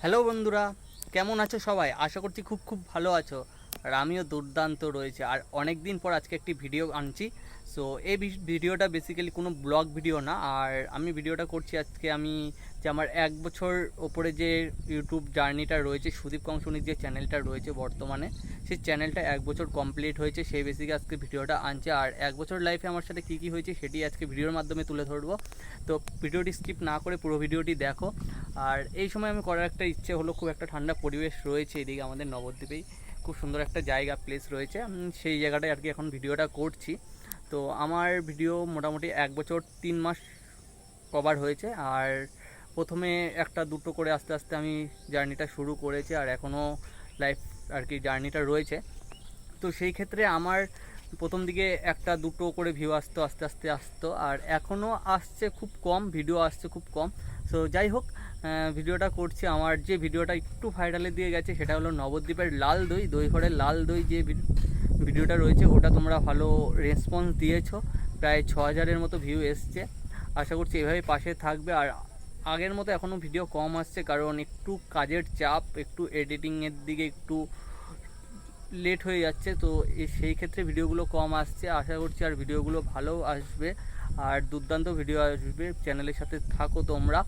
Hello বন্ধুরা কেমন আছো সবাই? আশা করছি খুব খুব ভালো আছো। আর আমিও দুর্দান্ত রয়েছে। আর অনেক দিন পর আজকে একটি ভিডিও আনছি। সো এই ভিডিওটা বেসিক্যালি কোনো ব্লগ ভিডিও না। আর আমি ভিডিওটা করছি আজকে আমি যে আমার এক বছর ওপরে যে ইউটিউব জার্নিটা রয়েছে, সুদীপ কংসনির যে চ্যানেলটা রয়েছে বর্তমানে, সেই চ্যানেলটা এক বছর কমপ্লিট হয়েছে। সেই বেসিকে আজকে ভিডিওটা আনছে। আর এক বছর লাইফে আমার সাথে কী কী হয়েছে সেটি আজকে ভিডিওর মাধ্যমে তুলে ধরবো। তো ভিডিওটি স্কিপ না করে পুরো ভিডিওটি দেখো। আর এই সময় আমি করার একটা ইচ্ছে হলো, খুব একটা ঠান্ডা পরিবেশ রয়েছে এদিকে আমাদের নবদ্বীপেই। খুব সুন্দর একটা জায়গা প্লেস রয়েছে। সেই জায়গাটায় আর কি এখন ভিডিওটা করছি। তো আমার ভিডিও মোটামুটি এক বছর তিন মাস কভার হয়েছে। আর প্রথমে একটা দুটো করে আস্তে আস্তে আমি জার্নিটা শুরু করেছি, আর এখনও লাইফ আর কি জার্নিটা রয়েছে। তো সেই ক্ষেত্রে আমার প্রথম দিকে একটা দুটো করে ভিউ আসতো, আস্তে আস্তে আসতো। আর এখনও আসছে খুব কম ভিডিও আসছে খুব কম। সো যাই হোক ভিডিওটা করছি আমার যে ভিডিওটা একটু ভাইরালে দিয়ে গেছে সেটা হলো নবদ্বীপের লাল দই দই ঘরের লাল দই যে ভিডিওটা রয়েছে ওটা তোমরা ভালো রেসপন্স দিয়েছ। প্রায় ছ হাজারের মতো ভিউ এসছে। আশা করছি এভাবে পাশে থাকবে। আর আগের মতো এখনও ভিডিও কম আসছে কারণ একটু কাজের চাপ, একটু এডিটিংয়ের দিকে একটু লেট হয়ে যাচ্ছে। তো সেই ক্ষেত্রে ভিডিওগুলো কম আসছে। আশা করছি আর ভিডিওগুলো ভালো আসবে। আর দুর্দান্ত ভিডিও আসবে চ্যানেলের সাথে থাকো তোমরা।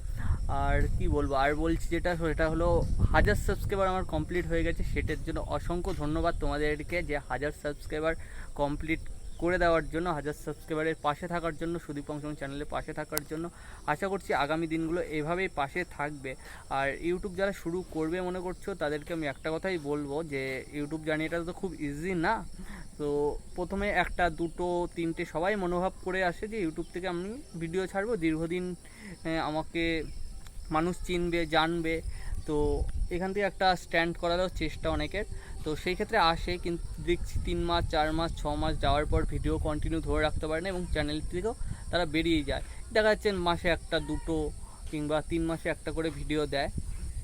আর কি বলব? আর বলছি যেটা, সেটা হলো, হাজার সাবস্ক্রাইবার আমার কমপ্লিট হয়ে গেছে। সেটার জন্য অসংখ্য ধন্যবাদ তোমাদেরকে যে হাজার সাবস্ক্রাইবার কমপ্লিট করে দেওয়ার জন্য, হাজার সাবস্ক্রাইবারের পাশে থাকার জন্য, সুদীপ পংশন চ্যানেলের পাশে থাকার জন্য আশা করছি আগামী দিনগুলো এভাবেই পাশে থাকবে। আর ইউটিউব যারা শুরু করবে মনে করছ, তাদেরকে আমি একটা কথাই বলব যে ইউটিউব জার্নিটা তো খুব ইজি না? তো প্রথমে একটা, দুটো, তিনটে সবাই মনোভাব করে আসে যে ইউটিউব থেকে আমি ভিডিও ছাড়বো। দীর্ঘদিন আমাকে মানুষ চিনবে, জানবে। তো এখান থেকে একটা স্ট্যান্ড করারও চেষ্টা অনেকের। তো সেই ক্ষেত্রে আসে কিন্তু দেখছি তিন মাস চার মাস ছ মাস যাওয়ার পর ভিডিও কন্টিনিউ ধরে রাখতে পারে না এবং চ্যানেল থেকেও তারা বেরিয়ে যায়। দেখা যাচ্ছে মাসে একটা দুটো কিংবা তিন মাসে একটা করে ভিডিও দেয়।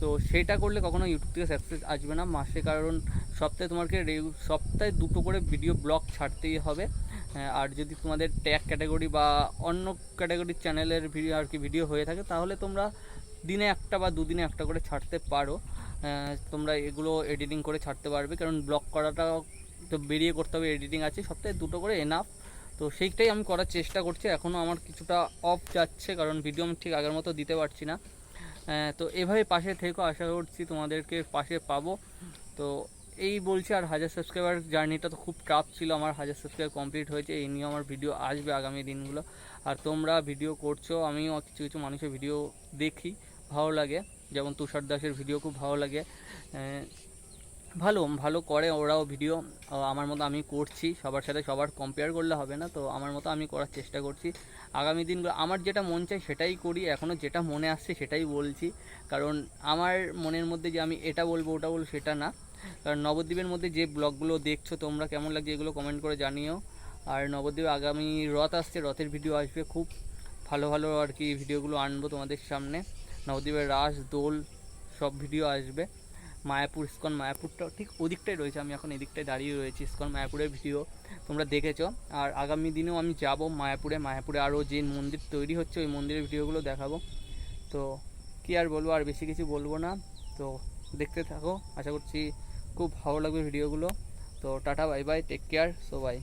তো সেটা করলে কখনো ইউটিউব থেকে সাকসেস আসবে না। মাসে কারণ সপ্তাহে তোমাকে সপ্তাহে দুটো করে ভিডিও ব্লগ ছাড়তেই হবে। হ্যাঁ, আর যদি তোমাদের ট্যাগ ক্যাটাগরি বা অন্য ক্যাটাগরির চ্যানেলের ভিডিও আর কি ভিডিও হয়ে থাকে তাহলে তোমরা দিনে একটা বা দুদিনে একটা করে ছাড়তে পারো। তোমরা এগুলো এডিটিং করে ছাড়তে পারবে, কারণ ব্লক করাটা তো বেরিয়ে করতে হবে এডিটিং আছে সপ্তাহে দুটো করে এনাফ তো সেইটাই আমি করার চেষ্টা করছি এখনও আমার কিছুটা অফ যাচ্ছে, কারণ ভিডিও আমি ঠিক আগের মতো দিতে পারছি না। তো এভাবে পাশে থেকে, আশা করছি তোমাদেরকে পাশে পাবো। তো এই বলছি, আর হাজার সাবস্ক্রাইবার জার্নিটা তো খুব টাফ ছিল, আমার হাজার সাবস্ক্রাইব কমপ্লিট হয়েছে, এই নিয়ে আমার ভিডিও আসবে আগামী দিনগুলো। আর তোমরা ভিডিও করছ আমিও কিছু কিছু মানুষের ভিডিও দেখি, ভালো লাগে। যেমন তুষার দাসের ভিডিও খুব ভালো লাগে। ভালো ভালো করে ওরাও ভিডিও আমার মতো আমি করছি, সবার সাথে সবার কম্পেয়ার করলে হবে না, তো আমার মতো আমি করার চেষ্টা করছি। আগামী দিনগুলো, আমার যেটা মন চাই সেটাই করি এখনও যেটা মনে আসছে সেটাই বলছি। কারণ আমার মনের মধ্যে যে আমি এটা বলব, ওটা বলব, সেটা না। কারণ নবদ্বীপের মধ্যে যে ব্লগগুলো দেখছ তোমরা কেমন লাগছে এগুলো কমেন্ট করে জানিও। আর নবদ্বীপে আগামী রথ আসছে, রথের ভিডিও আসবে, খুব ভালো ভালো আর কি ভিডিওগুলো আনব তোমাদের সামনে। নবদ্বীপের রাস, দোল, সব ভিডিও আসবে। মায়াপুর, ইস্কন মায়াপুরটা ঠিক ওদিকটাই রয়েছে, আমি এখন এদিকটায় দাঁড়িয়ে রয়েছি, ইস্কন মায়াপুরের ভিডিও তোমরা দেখেছ। আর আগামী দিনেও আমি যাব মায়াপুরে মায়াপুরে আরও যে মন্দির তৈরি হচ্ছে ওই মন্দিরের ভিডিওগুলো দেখাবো। তো কি আর বলব, আর বেশি কিছু বলব না। তো দেখতে থাকো, আশা করছি খুব ভালো লাগবে ভিডিওগুলো তো tata bye bye take care so bye